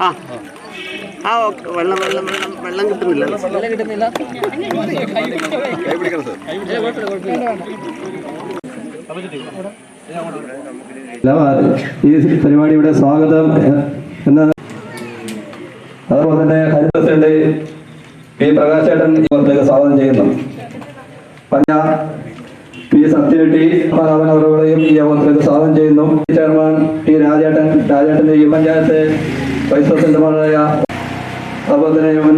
ആ. ആ ഓക്കെ. വെള്ളം വെള്ളം വെള്ളം. വെള്ളം കിട്ടുന്നില്ല. വെള്ളം കിട്ടുന്നില്ല. ഈ പരിപാടിയുടെ സ്വാഗതം എന്ന അതുപോലെ തന്നെ ഹരിതത്തിന്റെ പി പ്രകാശേട്ടൻ ഈ യോഗത്തിലേക്ക് സ്വാഗതം ചെയ്യുന്നു. പഞ്ഞ പി സത്യവെട്ടി പതാപൻ അവരുടെയും ഈ അവസരത്തിൽ സ്വാഗതം ചെയ്യുന്നു. ചെയർമാൻ ടി രാജേട്ടൻ. രാജേട്ടന്റെ ഈ പഞ്ചായത്ത് വൈസ് അതുപോലെ തന്നെ ഇവൻ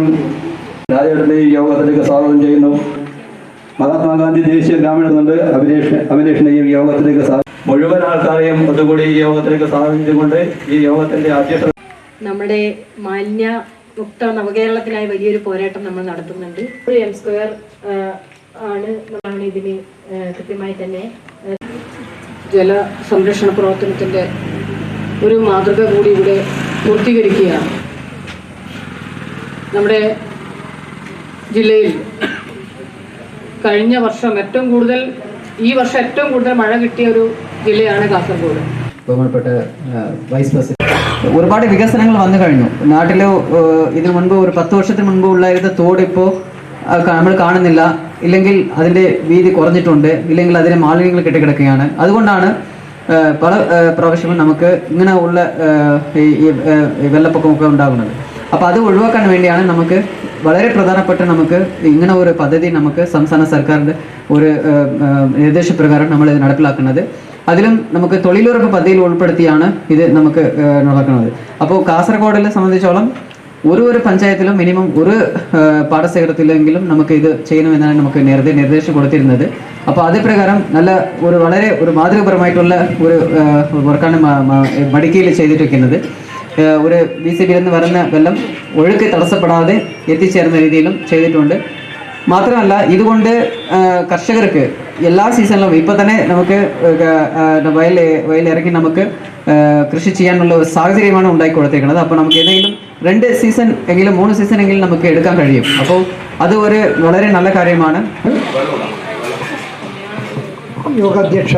ഈ യോഗത്തിലേക്ക് സ്വാഗതം ചെയ്യുന്നു. മഹാത്മാഗാന്ധി ദേശീയ ഗ്രാമീണ ഫണ്ട് അഭിനേഷ് അഭിനേഷിനെയും യോഗത്തിലേക്ക് മുഴുവൻ ആൾക്കാരെയും ഒന്നുകൂടി ഈ യോഗത്തിലേക്ക് സ്വാഗതിച്ചുകൊണ്ട് ഈ യോഗത്തിന്റെ അധ്യക്ഷ നമ്മുടെ മാലിന്യ മുക്ത നവകേരളത്തിനായി വലിയൊരു പോരാട്ടം നമ്മൾ നടത്തുന്നുണ്ട്. ഒരു എം സ്ക്വയർ ആണ് നമ്മളാണ് ഇതിന് കൃത്യമായി തന്നെ ജല സംരക്ഷണ പ്രവർത്തനത്തിന്റെ ഒരു മാതൃക കൂടി ഇവിടെ പൂർത്തീകരിക്കുകയാണ്. നമ്മുടെ ജില്ലയിൽ കഴിഞ്ഞ വർഷം ഏറ്റവും കൂടുതൽ ഈ വർഷം ഏറ്റവും കൂടുതൽ മഴ കിട്ടിയ ഒരു ജില്ലയാണ് കാസർഗോഡ്. വൈസ് പ്രസിഡന്റ് ഒരുപാട് വികസനങ്ങൾ വന്നു കഴിഞ്ഞു. നാട്ടിൽ ഇതിനു മുൻപ് ഒരു പത്ത് വർഷത്തിന് മുൻപ് ഉണ്ടായിരുന്ന തോട് ഇപ്പോൾ നമ്മൾ കാണുന്നില്ല. ഇല്ലെങ്കിൽ അതിന്റെ വീതി കുറഞ്ഞിട്ടുണ്ട്. ഇല്ലെങ്കിൽ അതിന് മാലിന്യങ്ങൾ കെട്ടിക്കിടക്കുകയാണ്. അതുകൊണ്ടാണ് പല പ്രാവശ്യവും നമുക്ക് ഇങ്ങനെ ഉള്ള ഈ വെള്ളപ്പൊക്കമൊക്കെ ഉണ്ടാകുന്നത്. അപ്പോൾ അത് ഒഴിവാക്കാൻ വേണ്ടിയാണ് നമുക്ക് വളരെ പ്രധാനപ്പെട്ട നമുക്ക് ഇങ്ങനെ ഒരു പദ്ധതി നമുക്ക് സംസ്ഥാന സർക്കാരിന്റെ ഒരു നിർദ്ദേശപ്രകാരം നമ്മൾ ഇത് നടപ്പിലാക്കുന്നത്. അതിലും നമുക്ക് തൊഴിലുറപ്പ് പദ്ധതിയിൽ ഉൾപ്പെടുത്തിയാണ് ഇത് നമുക്ക് നടക്കുന്നത്. അപ്പോൾ കാസർഗോഡിനെ സംബന്ധിച്ചോളം ഒരു ഒരു പഞ്ചായത്തിലും മിനിമം ഒരു പാടശേഖരത്തിലെങ്കിലും നമുക്ക് ഇത് ചെയ്യണമെന്നാണ് നമുക്ക് നേരത്തെ നിർദ്ദേശം കൊടുത്തിരുന്നത്. അപ്പോൾ അതേ പ്രകാരം നല്ല ഒരു വളരെ ഒരു മാതൃകപരമായിട്ടുള്ള ഒരു വർക്കാണ് മടിക്കയിൽ ചെയ്തിട്ടിരിക്കുന്നത്. ഒരു ബി സി ബി എന്ന് പറയുന്ന വെള്ളം ഒഴുക്ക് തടസ്സപ്പെടാതെ എത്തിച്ചേർന്ന രീതിയിലും ചെയ്തിട്ടുണ്ട്. മാത്രമല്ല ഇതുകൊണ്ട് കർഷകർക്ക് എല്ലാ സീസണിലും ഇപ്പം തന്നെ നമുക്ക് വയൽ വയലിറക്കി നമുക്ക് കൃഷി ചെയ്യാനുള്ള ഒരു സാഹചര്യമാണ് ഉണ്ടാക്കി കൊടുത്തേക്കുന്നത്. അപ്പോൾ നമുക്ക് ഏതെങ്കിലും രണ്ട് സീസൺ എങ്കിലും മൂന്ന് സീസൺ എങ്കിലും നമുക്ക് എടുക്കാൻ കഴിയും. അപ്പോൾ അത് ഒരു വളരെ നല്ല കാര്യമാണ്. യോഗാധ്യക്ഷ